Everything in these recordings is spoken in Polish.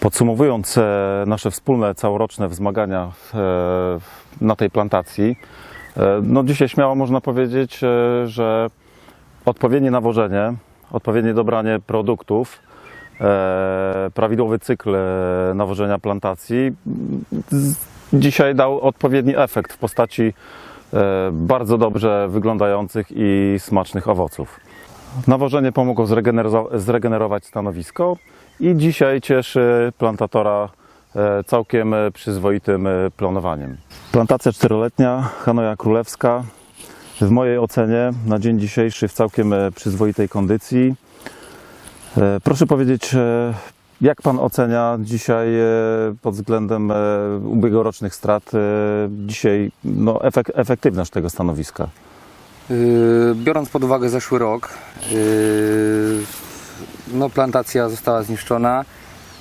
Podsumowując e, nasze wspólne całoroczne wzmagania e, na tej plantacji, e, no dzisiaj śmiało można powiedzieć, że odpowiednie nawożenie, odpowiednie dobranie produktów, prawidłowy cykl nawożenia plantacji dzisiaj dał odpowiedni efekt w postaci bardzo dobrze wyglądających i smacznych owoców. Nawożenie pomogło zregenero- zregenerować stanowisko i dzisiaj cieszy plantatora e, całkiem e, przyzwoitym e, planowaniem. Plantacja czteroletnia Hanoja Królewska w mojej ocenie na dzień dzisiejszy w całkiem przyzwoitej kondycji. Proszę powiedzieć, jak Pan ocenia dzisiaj pod względem ubiegłorocznych strat dzisiaj no, efek- efektywność tego stanowiska? Yy, Biorąc pod uwagę zeszły rok, yy, no plantacja została zniszczona,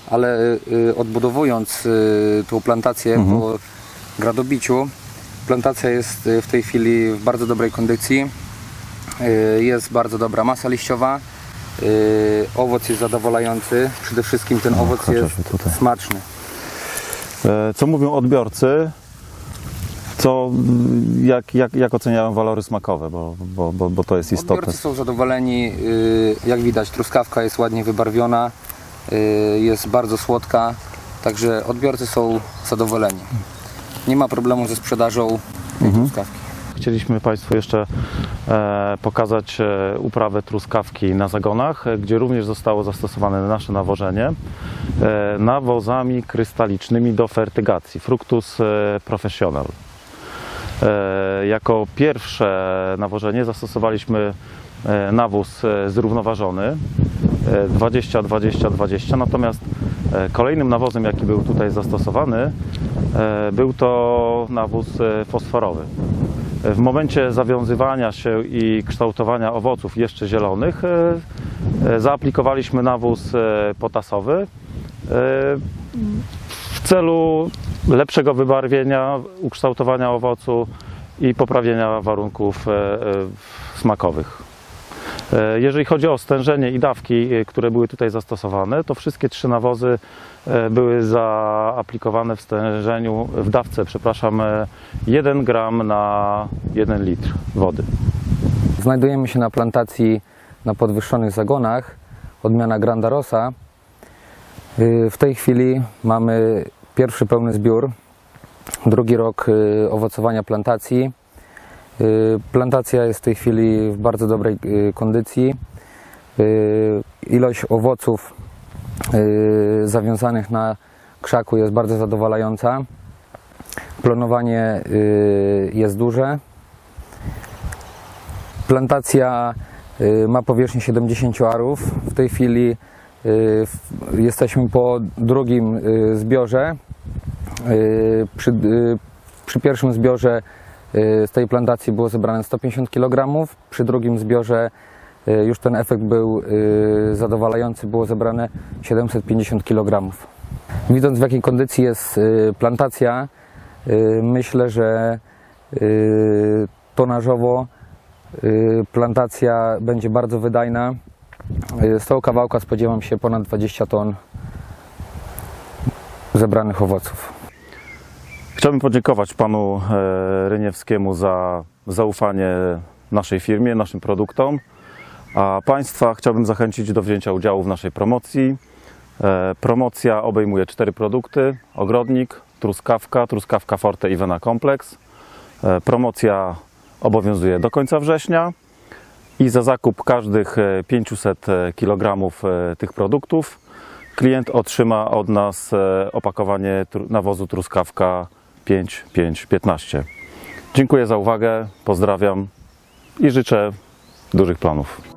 ale yy, odbudowując tą plantację po gradobiciu, plantacja jest w tej chwili w bardzo dobrej kondycji. Jest bardzo dobra masa liściowa. Owoc jest zadowalający. Przede wszystkim ten owoc chociażby jest smaczny. E, Co mówią odbiorcy? Co, jak, jak, jak oceniają walory smakowe, bo, bo, bo, bo to jest istotne. Odbiorcy są zadowoleni. yy, Jak widać, truskawka jest ładnie wybarwiona, yy, jest bardzo słodka, także odbiorcy są zadowoleni. Nie ma problemu ze sprzedażą tej truskawki. Chcieliśmy Państwu jeszcze e, pokazać e, uprawę truskawki na zagonach, gdzie również zostało zastosowane nasze nawożenie e, nawozami krystalicznymi do fertygacji Fructus Professional. E, Jako pierwsze nawożenie zastosowaliśmy e, nawóz e, zrównoważony e, 20-20-20, natomiast kolejnym nawozem, jaki był tutaj zastosowany, był to nawóz fosforowy. W momencie zawiązywania się i kształtowania owoców jeszcze zielonych zaaplikowaliśmy nawóz potasowy w celu lepszego wybarwienia, ukształtowania owocu i poprawienia warunków e, e, smakowych. E, Jeżeli chodzi o stężenie i dawki, które były tutaj zastosowane, to wszystkie trzy nawozy były zaaplikowane w stężeniu, w dawce, przepraszam, e, 1 gram na 1 litr wody. Znajdujemy się na plantacji na podwyższonych zagonach, odmiana Granda Rosa. Yy, W tej chwili mamy pierwszy pełny zbiór, drugi rok yy, owocowania plantacji. Yy, Plantacja jest w tej chwili w bardzo dobrej yy, kondycji. Ilość owoców zawiązanych na krzaku jest bardzo zadowalająca. Planowanie jest duże. Plantacja y, ma powierzchnię 70 arów. W tej chwili y, jesteśmy po drugim y, zbiorze. Y, Przy, y, przy pierwszym zbiorze y, z tej plantacji było zebrane 150 kg. Przy drugim zbiorze już ten efekt był zadowalający, było zebrane 750 kg. Widząc w jakiej kondycji jest plantacja, myślę, że tonażowo Plantacja będzie bardzo wydajna. Z tego kawałka spodziewam się ponad 20 ton zebranych owoców. Chciałbym podziękować panu e, Ryniewskiemu za zaufanie naszej firmie, naszym produktom, a państwa chciałbym zachęcić do wzięcia udziału w naszej promocji. E, Promocja obejmuje cztery produkty: ogrodnik, truskawka, truskawka Forte i Vena Complex. E, Promocja obowiązuje do końca września i za zakup każdych e, 500 kg tych produktów klient otrzyma od nas opakowanie nawozu truskawka 5515. Dziękuję za uwagę, pozdrawiam i życzę dużych planów.